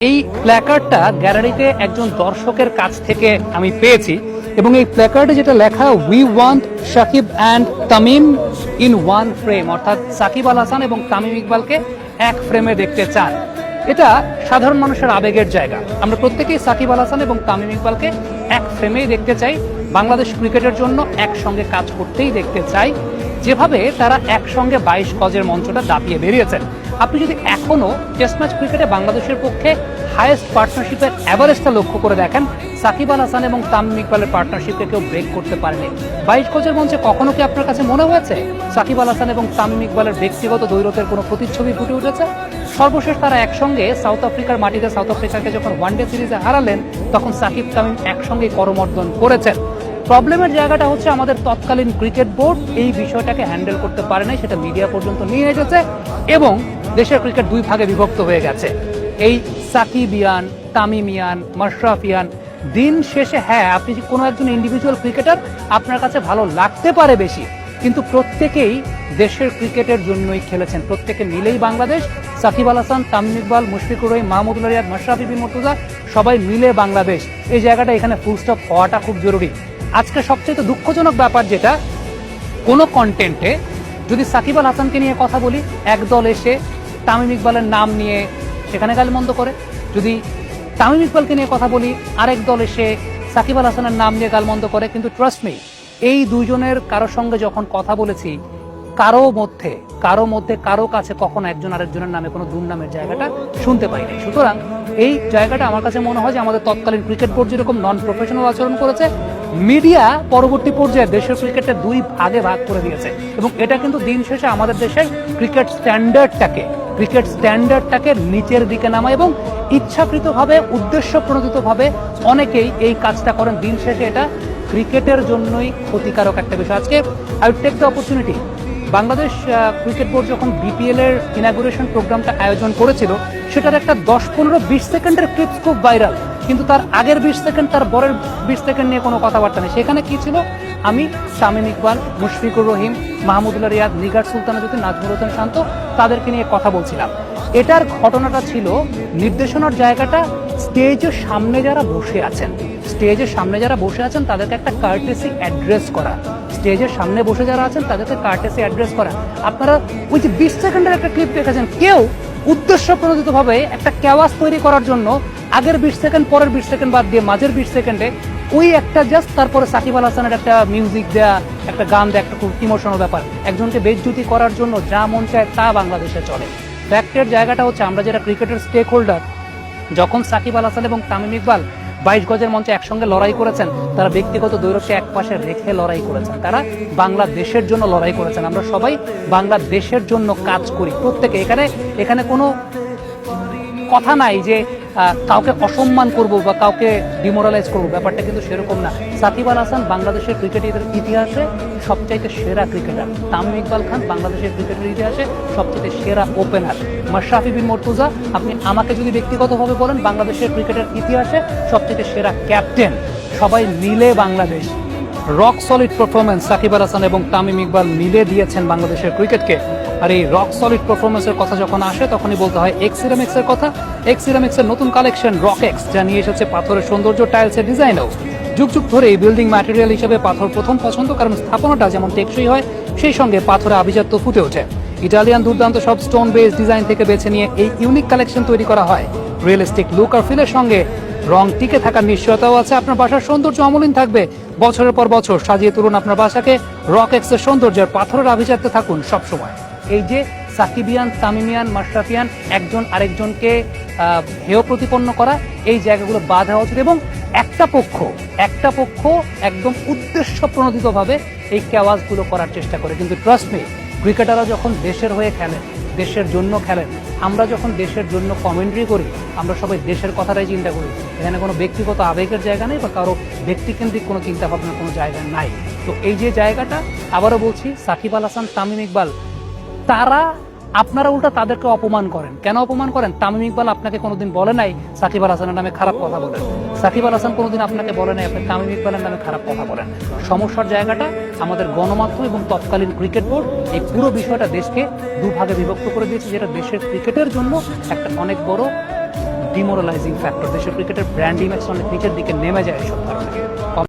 এই প্ল্যাকার্ডটা গ্যালারিতে একজন দর্শকের কাছ থেকে আমি পেয়েছি এবং এই প্ল্যাকার্ডে যেটা লেখা we want Shakib and Tamim in one frame অর্থাৎ সাকিব আল হাসান এবং তামিম ইকবালকে এক ফ্রেমে দেখতে চান। এটা সাধারণ মানুষের আবেগের জায়গা। আমরা প্রত্যেকেই সাকিব আল হাসান এবং তামিম ইকবালকে এক ফ্রেমেই দেখতে চাই। বাংলাদেশ ক্রিকেটের জন্য একসঙ্গে কাজ করতেই দেখতে চাই। যেভাবে তারা একসঙ্গে বাইশ গজের মঞ্চটা দাপিয়ে বেরিয়েছেন। আপনি যদি এখনও টেস্ট ম্যাচ ক্রিকেটে বাংলাদেশের পক্ষে হায়েস্ট পার্টনারশিপের অ্যাভারেজটা লক্ষ্য করে দেখেন, সাকিব আল হাসান এবং তামিম ইকবালের পার্টনারশিপকে কেউ ব্রেক করতে পারেনি। বাইশ গজের মঞ্চে কখনো কি আপনার কাছে মনে হয়েছে সাকিব আল হাসান এবং তামিম ইকবালের ব্যক্তিগত দৈরতের কোনো প্রতিচ্ছবি ফুটে উঠেছে? সর্বশেষ তারা একসঙ্গে সাউথ আফ্রিকার মাটিতে সাউথ আফ্রিকাকে যখন ওয়ানডে সিরিজে হারালেন, তখন সাকিব, তামিম একসঙ্গে করমর্দন করেছেন। প্রবলেমের জায়গাটা হচ্ছে আমাদের তৎকালীন ক্রিকেট বোর্ড এই বিষয়টাকে হ্যান্ডেল করতে পারে নাই, সেটা মিডিয়া পর্যন্ত নিয়ে এসেছে এবং দেশের ক্রিকেট দুই ভাগে বিভক্ত হয়ে গেছে। এই সাকিবিয়ান, তামিমিয়ান, মাশরাফিয়ান, দিন শেষে হ্যাঁ আপনি যে কোনো একজন ইন্ডিভিজুয়াল ক্রিকেটার আপনার কাছে ভালো লাগতে পারে বেশি। কিন্তু প্রত্যেকেই দেশের ক্রিকেটের জন্যই খেলেছেন। প্রত্যেকে মিলেই বাংলাদেশ, সাকিব আল হাসান, তামিম ইকবাল, মুশফিকুর রহিম মাহমুদুল্লাহ রিয়াদ মাশরাফি বিন মুর্তুজা, সবাই মিলে বাংলাদেশ। এই জায়গাটা এখানে ফুল স্টপ হওয়াটা খুব জরুরি। আজকে সবচেয়ে দুঃখজনক ব্যাপার যেটা, কোনো কন্টেন্টে যদি সাকিব আল হাসানকে নিয়ে কথা বলি, একদল এসে তামিম ইকবালের নাম নিয়ে সেখানে গালমন্দ করে। যদি তামিম ইকবালকে নিয়ে কথা বলি, আরেক দল এসে সাকিব আল হাসানের নাম নিয়ে গালমন্দ করে, কিন্তু ট্রাস্ট মি এই দুইজনের কারোর সঙ্গে যখন কথা বলেছি, কারও মধ্যে কারও মধ্যে, কারও কাছে কখনো একজন আরেকজনের নামে কোনো দুর্নামের জায়গাটা শুনতে পাইনি সুতরাং এই জায়গাটা আমার কাছে মনে হয় যে আমাদের তৎকালীন ক্রিকেট বোর্ড যেরকম নন প্রফেশনাল আচরণ করেছে মিডিয়া পরবর্তী পর্যায়ে দেশের ক্রিকেটে দুই ভাগে ভাগ করে দিয়েছে। এবং এটা কিন্তু দিন শেষে আমাদের দেশের ক্রিকেট স্ট্যান্ডার্ডটাকে ক্রিকেট স্ট্যান্ডার্ডটাকে নিচের দিকে নামায় এবং ইচ্ছাকৃতভাবে উদ্দেশ্য প্রণোদিতভাবে অনেকেই এই কাজটা করেন। দিন শেষে এটা ক্রিকেটের জন্যই ক্ষতিকারক একটা বিষয়। আজকে I take the opportunity Bangladesh cricket board যখন বিপিএল এর ইনাগুরেশন প্রোগ্রামটা আয়োজন করেছিল, সেটার একটা দশ পনেরো বিশ সেকেন্ডের ক্লিপস খুব ভাইরাল কিন্তু তার আগের বিশ সেকেন্ড, তার পরের বিশ সেকেন্ড নিয়ে কোনো কথাবার্তা নেই। সেখানে কি ছিল? আমি শামীম ইকবাল, মুশফিকুর রহিম, মাহমুদুল্লাহ রিয়াদ, নিগার সুলতানা যদি নাজমুল হোসেন শান্ত তাদেরকে নিয়ে কথা বলছিলাম। এটার ঘটনাটা ছিল নির্দেশনার জায়গাটা স্টেজের সামনে যারা বসে আছেন। স্টেজের সামনে যারা বসে আছেন, তাদেরকে একটা কার্টেসি অ্যাড্রেস করা। স্টেজের সামনে বসে যারা আছেন, তাদেরকে কার্টেসি অ্যাড্রেস করা। আপনারা ওই যে বিশ সেকেন্ডের একটা ক্লিপ দেখেছেন, কেউ উদ্দেশ্য প্রণোদিতভাবে একটা ক্যাওয়াজ তৈরি করার জন্য আগের বিশ সেকেন্ড পরের বিশ সেকেন্ড বাদ দিয়ে মাঝের বিশ সেকেন্ডে ওই একটা জাস্ট তারপরে সাকিব আল হাসানের একটা মিউজিক দেয়া, একটা গান দেয়া, একটা খুব ইমোশনাল ব্যাপার। একজনকে বেজ্জুতি করার জন্য যা মন চায় তা বাংলাদেশে চলে। ফ্যাক্টের জায়গাটা হচ্ছে আমরা যারা ক্রিকেটের স্টেক হোল্ডার যখন সাকিব আল হাসান এবং তামিম ইকবাল বাইশ গজের মঞ্চে একসঙ্গে লড়াই করেছেন, তারা ব্যক্তিগত দৈরথকে এক পাশে রেখে লড়াই করেছেন। তারা বাংলাদেশের জন্য লড়াই করেছেন। আমরা সবাই বাংলাদেশের জন্য কাজ করি। প্রত্যেকে এখানে এখানে কোনো কথা নাই যে কাউকে অসম্মান করব বা কাউকে ডিমোরালাইজ করব, ব্যাপারটা কিন্তু সেরকম না। সাকিব আল হাসান বাংলাদেশের ক্রিকেটের ইতিহাসে সবচাইতে সেরা ক্রিকেটার তামিম ইকবাল খান বাংলাদেশের ক্রিকেটের ইতিহাসে সবচেয়ে সেরা ওপেনার মাশরাফি বিন মর্তুজা, আপনি আমাকে যদি ব্যক্তিগতভাবে বলেন বাংলাদেশের ক্রিকেটের ইতিহাসে সবচেয়ে সেরা ক্যাপ্টেন সবাই মিলে Bangladesh. Rock solid performance Shakib Al Hasan এবং তামিম ইকবাল মিলে দিয়েছেন বাংলাদেশের ক্রিকেটকে আর এই রক সলিড পারফরমেন্সের কথা যখন আসে, তখনই বলতে হয় এক্স সিরামিক্সের কথা। এক্স সিরামিক্সের নতুন কালেকশন রক এক্স যা নিয়ে এসেছে পাথরের সৌন্দর্য টাইলসের ডিজাইনও যুগ যুগ ধরে এই বিল্ডিং ম্যাটেরিয়াল হিসেবে পাথর প্রথম পছন্দ, কারণ স্থাপনাটা যেমন টেকসই হয়, সেই সঙ্গে পাথরে আভিজাত্য ফুটে ওঠে। ইটালিয়ান দুর্দান্ত সব স্টোন বেস ডিজাইন থেকে বেছে নিয়ে এই ইউনিক কালেকশন তৈরি করা হয়। রিয়েলিস্টিক লুক আর ফিলের সঙ্গে রং টিকে থাকার নিশ্চয়তাও আছে। আপনার বাসার সৌন্দর্য অমলিন থাকবে। বছরের পর বছর সাজিয়ে তুলুন আপনার বাসাকে। রক এক্সের সৌন্দর্যের পাথরের আভিজাত্যে থাকুন সবসময়। এই যে সাকিবিয়ান, তামিমিয়ান, মাশরাফিয়ান, একজন আরেকজনকে হেয় প্রতিপন্ন করা, এই জায়গাগুলো বাধা উচিত এবং একটা পক্ষ একটা পক্ষ একদম উদ্দেশ্য প্রণোদিতভাবে এই ক্যাওয়াজগুলো করার চেষ্টা করে। কিন্তু ট্রাস্ট মি ক্রিকেটাররা যখন দেশের হয়ে খেলেন দেশের জন্য খেলেন আমরা যখন দেশের জন্য কমেন্ট্রি করি, আমরা সবাই দেশের কথাটাই চিন্তা করি। এখানে কোনো ব্যক্তিগত আবেগের জায়গা নেই বা কারও ব্যক্তিকেন্দ্রিক কোনো চিন্তা ভাবনার কোনো জায়গা নাই। তো এই যে জায়গাটা, আবারও বলছি, সাকিব আল হাসান, তামিম ইকবাল তারা আপনারা উল্টা তাদেরকে অপমান করেন। কেন অপমান করেন? তামিম ইকবাল আপনাকে কোনোদিন বলে নাই, সাকিব আল হাসানের নামে খারাপ কথা বলেন সাকিব আল হাসান কোনোদিন আপনাকে বলে নাই, আপনি তামিম ইকবালের নামে খারাপ কথা বলেন। সমস্যার জায়গাটা আমাদের গণমাধ্যম এবং তৎকালীন ক্রিকেট বোর্ড এই পুরো বিষয়টা দেশকে দুভাগে বিভক্ত করে দিয়েছে, যেটা দেশের ক্রিকেটের জন্য একটা অনেক বড় ডিমোরালাইজিং ফ্যাক্টর দেশের ক্রিকেটের ব্র্যান্ড ইমেজ অনেক নিচের দিকে নেমে যায় এসব কারণে।